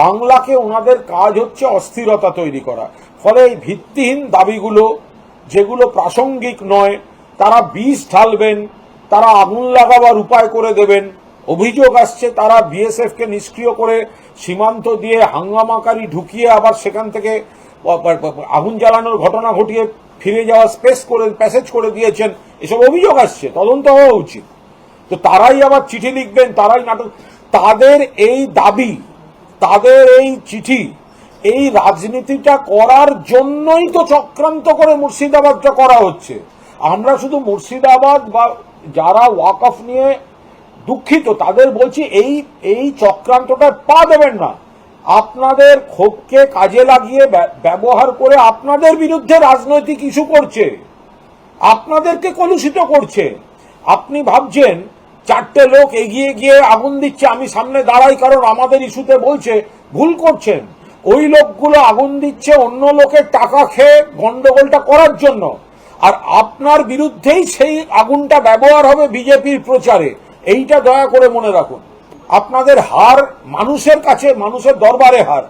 বাংলাকে ওনাদের কাজ হচ্ছে অস্থিরতা তৈরি করা। ফলে এই ভিত্তিহীন দাবিগুলো, যেগুলো প্রাসঙ্গিক নয়, তারা বিষ ঢালবেন, তারা আগুন লাগাবার উপায় করে দেবেন। অভিযোগ আসছে, তারা বিএসএফ কে নিষ্ক্রিয় করে সীমান্ত দিয়ে হাঙ্গামাকারী ঢুকিয়ে আবার সেখান থেকে আগুন জ্বালানোর ঘটনা ঘটিয়ে ফিরে যাওয়া স্পেস করে, প্যাসেজ করে দিয়েছেন, এসব অভিযোগ আসছে, তদন্ত হওয়া উচিত। তো তারাই আবার চিঠি লিখবেন, তারাই নাটক, তাদের এই দাবি তাদের এই চিঠি, এই রাজনীতিটা করার জন্যই তো চক্রান্ত করে মুর্শিদাবাদটা করা হচ্ছে। আমরা শুধু মুর্শিদাবাদ বা যারা ওয়াক অফ নিয়ে দুঃখিত, তাদের বলছি এই এই চক্রান্তটা পা দেবেন না। আপনাদের ক্ষোভকে কাজে লাগিয়ে ব্য- ব্যবহার করে আপনাদের বিরুদ্ধে রাজনৈতিক ইস্যু করছে। আপনাদেরকে কলুষিত করছে। আপনি ভাবছেন চারটে লোক এগিয়ে গিয়ে আগুন দিচ্ছে, আমি সামনে দাঁড়াই কারণ আমাদের ইস্যুতে বলছে, ভুল করছেন। ওই লোকগুলো আগুন দিচ্ছে অন্য লোকের টাকা খেয়ে গন্ডগোলটা করার জন্য। আর আপনার বিরুদ্ধেই সেই আগুনটা ব্যবহার হবে বিজেপির প্রচারে। এইটা দয়া করে মনে রাখুন। আপনাদের হার মানুষের কাছে, মানুষের দরবারে হার।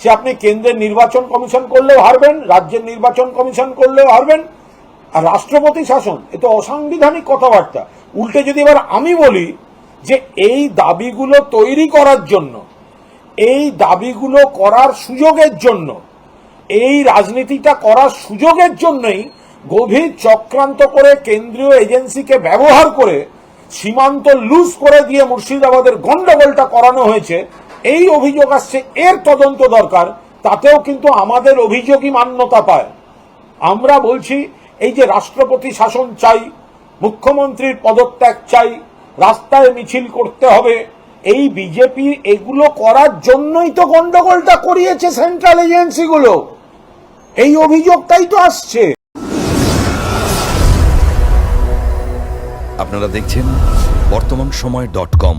সে আপনি কেন্দ্রের নির্বাচন কমিশন করলেও হারবেন, রাজ্যের নির্বাচন কমিশন করলেও হারবেন। আর রাষ্ট্রপতি শাসন, এ তো অসাংবিধানিক কথাবার্তা। উল্টে যদি এবার আমি বলি যে এই দাবিগুলো তৈরি করার জন্য, এই দাবিগুলো করার সুযোগের জন্য, এই রাজনীতিটা করার সুযোগের জন্যই গভীর চক্রান্ত করে কেন্দ্রীয় এজেন্সিকে ব্যবহার করে সীমান্ত লুজ করে দিয়ে মুর্শিদাবাদের গন্ডগোলটা করানো হয়েছে, এই অভিযোগ আসছে, এর তদন্ত দরকার, তাতেও কিন্তু আমাদের অভিযোগই মান্যতা পায়। আমরা বলছি, এই যে রাষ্ট্রপতি শাসন চাই মুখ্যমন্ত্রীর পদত্যাগ চাই, রাস্তায় মিছিল করতে হবে। এই বিজেপি এগুলো করার জন্যই তো গন্ডগোলটা করিয়েছে সেন্ট্রাল এজেন্সিগুলো। এই অভিযোগটাই তো আসছে। আপনারা দেখছেন বর্তমান সময় ডট কম।